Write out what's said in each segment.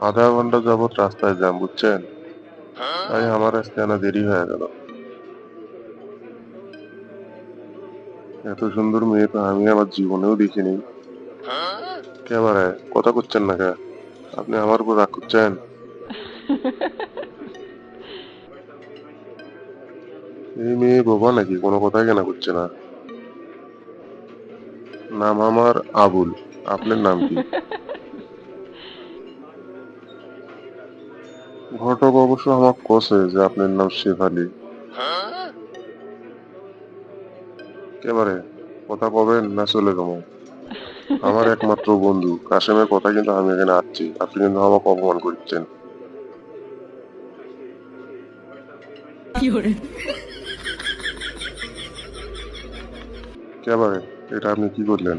আধা ঘণ্টা যাবত রাস্তায় জ্যাম বুঝছেন? তাই আমার আজকে আনা দেরি হয়ে গেল। এত সুন্দর মেয়ে তো আমি আমার জীবনেও দেখিনি। কেবারে কথা করছেন না কে? আপনি আমার উপর রাগ করছেন? এই মেয়ে বোবা নাকি? কোনো কথাই কেনা করছে না। নাম আমার আবুল। আপনার নাম কি? ঘটক অবশ্য আমার কষে যে আপনার নাম শেফালি একেবারে কথা কবেন না চলে যাব। আমার একমাত্র বন্ধু। কাশেমের কথা কিন্তু আমি এখানে আসছি আপনি কিন্তু আমাকে অপমান করছেন একেবারে এটা আপনি কি করলেন?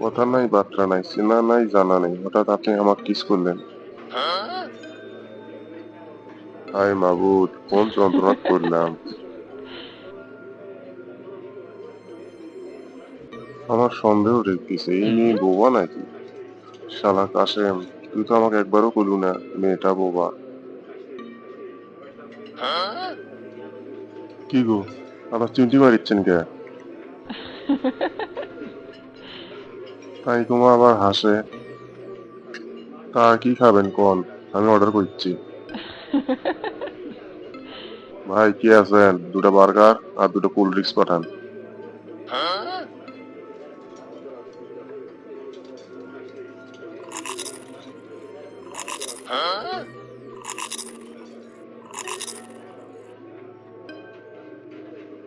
কথা নাই বার্তা নাই চেনা নাই জানা নেই। হঠাৎ আপনি আমাকে কিস করলেন? হাই মাবুদ কোন যন্ত্রণা করলাম আমার সন্দেহ রেখেছে এই মেয়ে বোবা নাকি শালা কাশেম তুই তো আমাকে একবারও করলু না মেয়েটা বোবা কি গো আবার চিমটি মারিচ্ছেন কে তাই তোমার আবার হাসে তা কি খাবেন কোন আমি অর্ডার করছি ভাই কি আছেন দুটো বার্গার আর দুটো কোল্ড ড্রিঙ্কস পাঠান।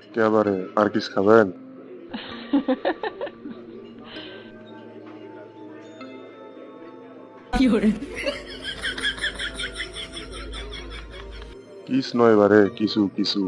একেবারে আর কিছু খাবেন? কিস নয় এবারে কিছু কিছু